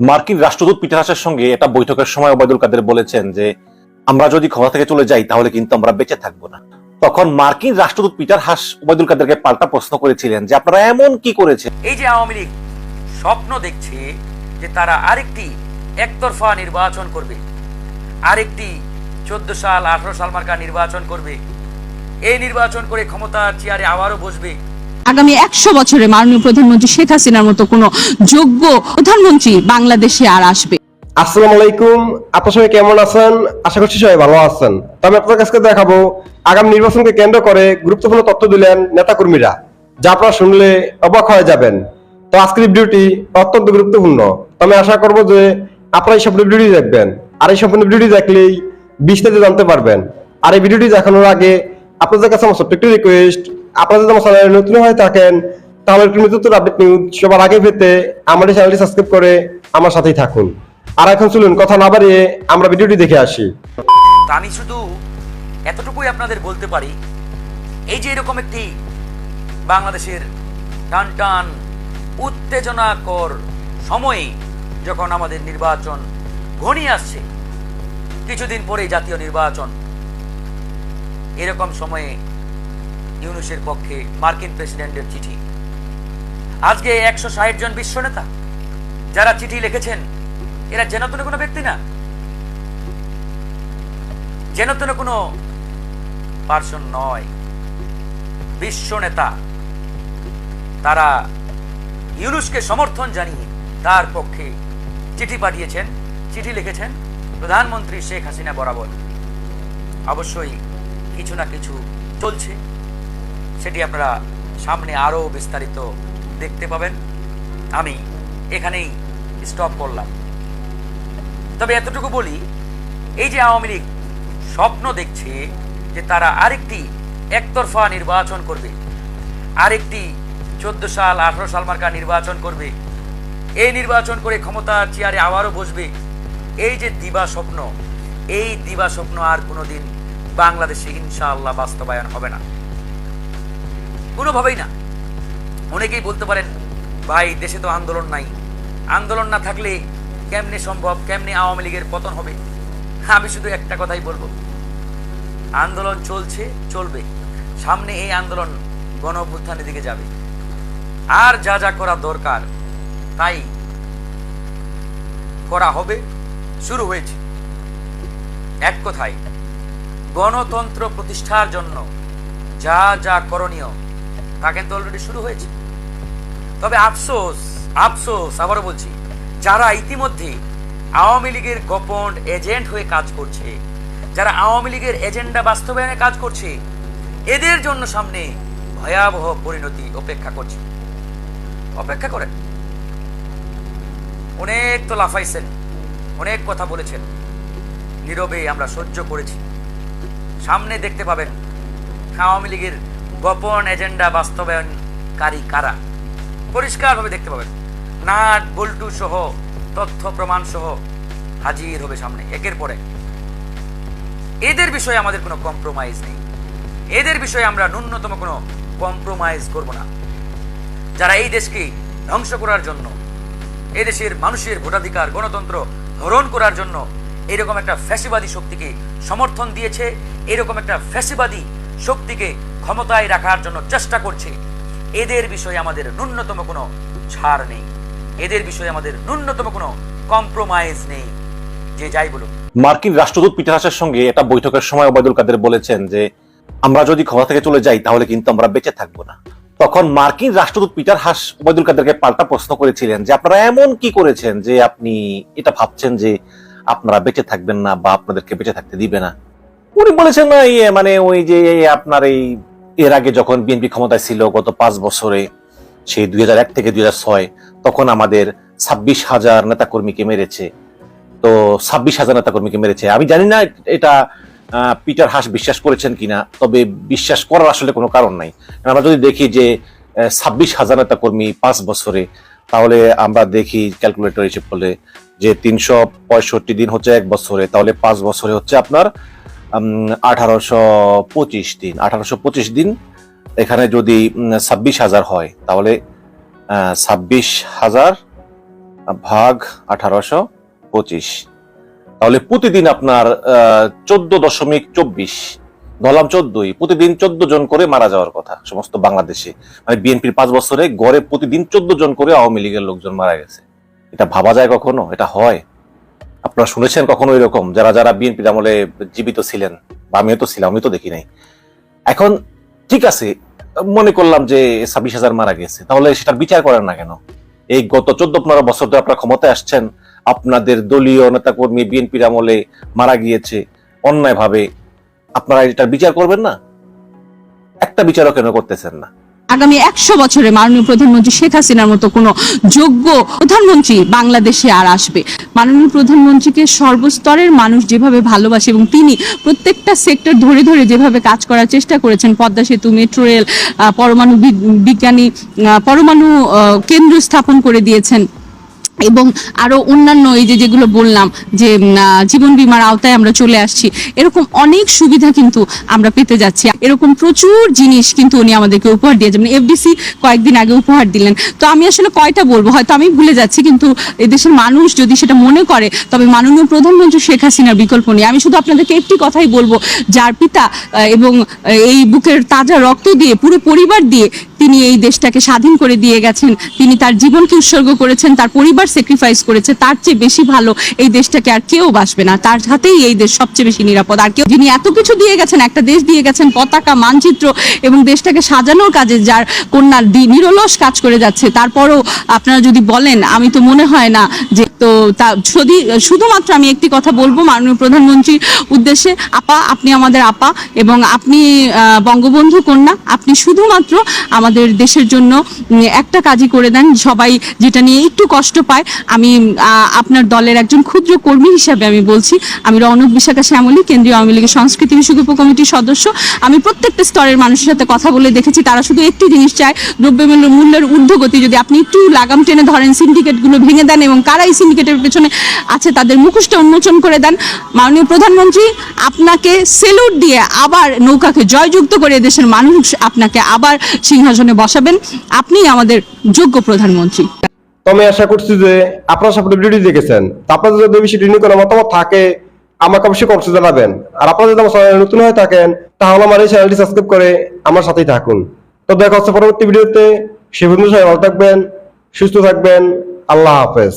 মার্কিন রাষ্ট্রদূত পিটার হাসের সঙ্গে একটা বৈঠকের সময় ওবায়দুল কাদের বলেছেন যে, আমরা যদি ক্ষমতা থেকে চলে যাই, তাহলে কিন্তু আমরা বেঁচে থাকব না। তখন মার্কিন রাষ্ট্রদূত পিটার হাস ওবায়দুল কাদেরকে পাল্টা প্রশ্ন করেছিলেন যে, আপনারা এমন কি করেছেন? এই যে আওয়ামী লীগ স্বপ্ন দেখছে যে, তারা আরেকটি একতরফা নির্বাচন করবে, আরেকটি চোদ্দ সাল, আঠারো সাল মার্কা নির্বাচন করবে। এই নির্বাচন করে ক্ষমতার চেয়ারে আবারও বসবে। আগামী একশো বছরে মাননীয় প্রধানমন্ত্রী শেখ হাসিনার মতো কোনো যোগ্য প্রধানমন্ত্রী বাংলাদেশে আর আসবে। আসসালামু আলাইকুম। আপনার সবাই কেমন আছেন? আশা করছি সবাই ভালো আছেন। তো আমি আপনার কাছে দেখাবো আগামী নির্বাচনকে কেন্দ্র করে গুরুত্বপূর্ণ তথ্য দিলেন নেতাকর্মীরা, যা আপনারা শুনলে অবাক হয়ে যাবেন। তো আজকের ভিডিওটি অত্যন্ত গুরুত্বপূর্ণ। তো আমি আশা করব যে আপনারা এই সম্পূর্ণ ভিডিওটি দেখবেন। আর এই সম্পূর্ণ ভিডিওটি দেখলেই বিস্তারিত জানতে পারবেন। আর এই ভিডিওটি দেখানোর আগে আপনাদের কাছে আমার ছোট্ট একটি রিকোয়েস্ট আপনারা যদি চ্যানেলে নতুন হয়ে থাকেন, তাহলে নতুন আপডেট নিউজ সবার আগে পেতে এই চ্যানেলটি সাবস্ক্রাইব করে আমার সাথেই থাকুন। আর এখন চলুন, কথা না বাড়িয়ে আমরা ভিডিওটি দেখে আসি। আমি শুধু এতটুকুই আপনাদের বলতে পারি, এই যে এরকম একটি বাংলাদেশের টান টান, উত্তেজনাকর সময়ে যখন আমাদের নির্বাচন ঘনিয়ে আসছে, কিছুদিন পরে জাতীয় নির্বাচন, এরকম সময়ে ইউনুসের পক্ষে মার্কিন প্রেসিডেন্টের চিঠি। আজকে একশো ষাট জন বিশ্ব নেতা যারা চিঠি লিখেছেন, এরা জেনতন কোনো ব্যক্তি না। জেনতন কোনো পার্সন নয়। বিশ্ব নেতা, তারা ইউনুসকে সমর্থন জানিয়ে তার পক্ষে চিঠি পাঠিয়েছেন, চিঠি লিখেছেন প্রধানমন্ত্রী শেখ হাসিনা বরাবর। অবশ্যই কিছু না কিছু চলছে। সেটি আপনারা সামনে আরও বিস্তারিত দেখতে পাবেন। আমি এখানেই স্টপ করলাম। তবে এতটুকু বলি, এই যে আওয়ামী লীগ স্বপ্ন দেখছে যে তারা আরেকটি একতরফা নির্বাচন করবে, আরেকটি চোদ্দ সাল, আঠারো সাল মার্কা নির্বাচন করবে, এই নির্বাচন করে ক্ষমতার চেয়ারে আবারও বসবে, এই যে দিবা স্বপ্ন, এই দিবা স্বপ্ন আর কোনোদিন বাংলাদেশে ইনশাআল্লাহ বাস্তবায়ন হবে না। কোনোভাবেই না। অনেকেই বলতে পারেন, ভাই, দেশে তো আন্দোলন নাই। আন্দোলন না থাকলে কেমনে সম্ভব? কেমনে আওয়ামী লীগের পতন হবে? আমি শুধু একটা কথাই বলব। আন্দোলন চলছে, চলবে। সামনে এই আন্দোলন গণ অভ্যুত্থানের দিকে যাবে। আর যা যা করা দরকার, তাই করা হবে, শুরু হয়েছে। এক কথায়, গণতন্ত্র প্রতিষ্ঠার জন্য যা যা করণীয় তা কিন্তু অলরেডি শুরু হয়েছে। তবে আফসোস আফসোস, আবারও বলছি, যারা ইতিমধ্যে আওয়ামী লীগের গোপন এজেন্ট হয়ে কাজ করছে, যারা আওয়ামী লীগের এজেন্ডা বাস্তবায়নে কাজ করছে, এদের জন্য সামনে ভয়াবহ পরিণতি অপেক্ষা করছে। অপেক্ষা করেন অনেক তো লাফাইছেন, অনেক কথা বলেছেন। নীরবে আমরা সহ্য করেছি। সামনে দেখতে পাবেন, আওয়ামী লীগের গোপন এজেন্ডা বাস্তবায়নকারী কারা? পরিষ্কারভাবে দেখতে পাবেন। নাট, বল্টু সহ, তথ্য প্রমাণ সহ হাজির হবে সামনে, একের পরে এদের বিষয়ে আমাদের কোনো কম্প্রোমাইজ নেই। এদের বিষয়ে আমরা ন্যূনতম কোনো কম্প্রোমাইজ করব না। যারা এই দেশকে ধ্বংস করার জন্য, এদেশের মানুষের ভোটাধিকার, গণতন্ত্র হরণ করার জন্য এরকম একটা ফ্যাসিবাদী শক্তিকে সমর্থন দিয়েছে, এরকম একটা ফ্যাসিবাদী শক্তিকে ক্ষমতায় রাখার জন্য চেষ্টা করছে। এদের বিষয়ে আমাদের ন্যূনতম কোনো ছাড় নেই। এদের বিষয়ে আমাদের ন্যূনতম কোনো কম্প্রোমাইজ নেই। যে যাই বলুক। মার্কিন রাষ্ট্রদূত পিটার হাসের সঙ্গে একটা বৈঠকের সময় ওবায়দুল কাদের বলেছেন যে, আমরা যদি ক্ষমতা থেকে চলে যাই, তাহলে কিন্তু আমরা বেঁচে থাকব না। তখন মার্কিন রাষ্ট্রদূত পিটার হাস, ওবায়দুল কাদেরকে পাল্টা প্রশ্ন করেছিলেন যে, আপনারা এমন কি করেছেন যে আপনি এটা ভাবছেন যে আপনারা বেঁচে থাকবেন না বা আপনাদেরকে বেঁচে থাকতে দিবে না? উনি বলেছেন না ইয়ে মানে ওই যে আপনার এই, এর আগে যখন বিএনপি ক্ষমতায় ছিল গত পাঁচ বছরে, সেই দুই এক থেকে দু হাজার ছয়, তখন আমাদের ছাব্বিশ হাজার নেতাকর্মীকে মেরেছে। তো ছাব্বিশ হাজার নেতাকর্মীকে মেরেছে। আমি জানি না এটা পিটার হাস বিশ্বাস করেছেন কিনা, তবে বিশ্বাস করার আসলে কোনো কারণ নাই। আমরা যদি দেখি যে ছাব্বিশ হাজার নেতাকর্মী পাঁচ বছরে, তাহলে আমরা দেখি ক্যালকুলেটর হিসেব করলে যে তিনশো পঁয়ষট্টি দিন হচ্ছে এক বছরে, তাহলে পাঁচ বছরে হচ্ছে আপনার আঠারোশো পঁচিশ দিন, আঠারোশো পঁচিশ দিন এখানে যদি ছাব্বিশ হাজার হয়, তাহলে ছাব্বিশ হাজার ভাগ আঠারোশো পঁচিশ। তাহলে প্রতিদিন আপনার চোদ্দ দশমিক চব্বিশ, ধরলাম চোদ্দই, প্রতিদিন চোদ্দ জন করে মারা যাওয়ার কথা, সমস্ত বাংলাদেশে। মানে বিএনপির পাঁচ বছরে গড়ে প্রতিদিন চোদ্দ জন করে আওয়ামী লীগের লোকজন মারা গেছে। এটা ভাবা যায় কখনো? এটা হয়? আপনারা শুনেছেন কখনো এরকম? যারা যারা বিএনপির আমলে জীবিত ছিলেন, বা আমিও তো ছিলাম আমি তো দেখি নাই। এখন ঠিক আছে, মনে করলাম যে ছাব্বিশ হাজার মারা গেছে, তাহলে সেটার বিচার করেন না কেন? এই গত চোদ্দ পনেরো বছর ধরে আপনারা ক্ষমতায় আসছেন, আপনাদের দলীয় নেতাকর্মী বিএনপির আমলে মারা গিয়েছে অন্যায় ভাবে আপনারা এটার বিচার করবেন না? একটা বিচারও কেন করতেছেন না? আগামী একশো বছরে মাননীয় প্রধানমন্ত্রী শেখ হাসিনার মতো কোনো যোগ্য প্রধানমন্ত্রী বাংলাদেশে আর আসবে। মাননীয় প্রধানমন্ত্রীকে সর্বস্তরের মানুষ যেভাবে ভালোবাসে এবং তিনি প্রত্যেকটা সেক্টর ধরে ধরে যেভাবে কাজ করার চেষ্টা করেছেন, পদ্মা সেতু, মেট্রো রেল পরমাণু বিজ্ঞানী পরমাণু কেন্দ্র স্থাপন করে দিয়েছেন। এবং আরও অন্যান্য এই যে যেগুলো বললাম যে জীবন বীমার আওতায় আমরা চলে আসছি, এরকম অনেক সুবিধা কিন্তু আমরা পেতে যাচ্ছি। এরকম প্রচুর জিনিস কিন্তু উনি আমাদেরকে উপহার দিয়ে যাবেন। এফডিসি কয়েকদিন আগে উপহার দিলেন। তো আমি আসলে কয়টা বলব? হয়তো আমি ভুলে যাচ্ছি, কিন্তু এদেশের মানুষ যদি সেটা মনে করে, তবে মাননীয় প্রধানমন্ত্রী শেখ হাসিনার বিকল্প নেই। আমি শুধু আপনাদেরকে একটি কথাই বলব, যার পিতা এবং এই বুকের তাজা রক্ত দিয়ে, পুরো পরিবার দিয়ে তিনি এই দেশটাকে স্বাধীন করে দিয়ে গেছেন। তিনি তার জীবনকে উৎসর্গ করেছেন, তার পরিবার স্যাক্রিফাইস করেছে, তার চেয়ে বেশি ভালো এই দেশটাকে আর কেউ বাসবে না। তার হাতেই এই দেশ সবচেয়ে বেশি নিরাপদ। আর কেউ যিনি এত কিছু দিয়ে গেছেন, একটা দেশ দিয়ে গেছেন, পতাকা, মানচিত্র এবং দেশটাকে সাজানোর কাজে যার কন্যা দি- নিরলস কাজ করে যাচ্ছে, তারপরও আপনারা যদি বলেন, আমি তো মনে হয় না যে তো তা যদি, শুধুমাত্র আমি একটি কথা বলব মাননীয় প্রধানমন্ত্রীর উদ্দেশ্যে, আপা, আপনি আমাদের আপা এবং আপনি বঙ্গবন্ধু কন্যা, আপনি শুধুমাত্র আমাদের দেশের জন্য একটা কাজই করে দেন, সবাই যেটা নিয়ে একটু কষ্ট পায় আমি আপনার দলের একজন ক্ষুদ্র কর্মী হিসাবে আমি বলছি, আমি রৌনক বিশাখা শ্যামলী, কেন্দ্রীয় আওয়ামী লীগের সংস্কৃতি বিষয়ক উপকমিটির সদস্য। আমি প্রত্যেকটা স্তরের মানুষের সাথে কথা বলে দেখেছি, তারা শুধু একটি জিনিস চায়, দ্রব্যমূল্য, মূল্যের ঊর্ধ্বগতি। যদি আপনি একটু লাগাম টেনে ধরেন সিন্ডিকেটগুলো ভেঙে দেন এবং কারা এই সিন্ডিকেটের পেছনে আছে, তাদের মুখোশটা উন্মোচন করে দেন। মাননীয় প্রধানমন্ত্রী, আপনাকে সেলুট দিয়ে আবার নৌকাকে জয়যুক্ত করে দেশের মানুষ আপনাকে আবার সিংহাসনে বসাবেন। আপনিই আমাদের যোগ্য প্রধানমন্ত্রী। তো আমি আশা করছি যে আপনারা সব ভিডিওটি দেখেছেন। তো আপনাদের যদি বিষয়টি নিয়ে কোনো মতামত থাকে, আমাকে অবশ্যই কমেন্টে জানাবেন। আর আপনারা যদি আমার চ্যানেলে নতুন হয়ে থাকেন, তাহলে আমার এই চ্যানেলটি সাবস্ক্রাইব করে আমার সাথেই থাকুন। তো দেখা হচ্ছে পরবর্তী ভিডিওতে সে বন্ধু সবাই ভালো থাকবেন, সুস্থ থাকবেন। আল্লাহ হাফেজ।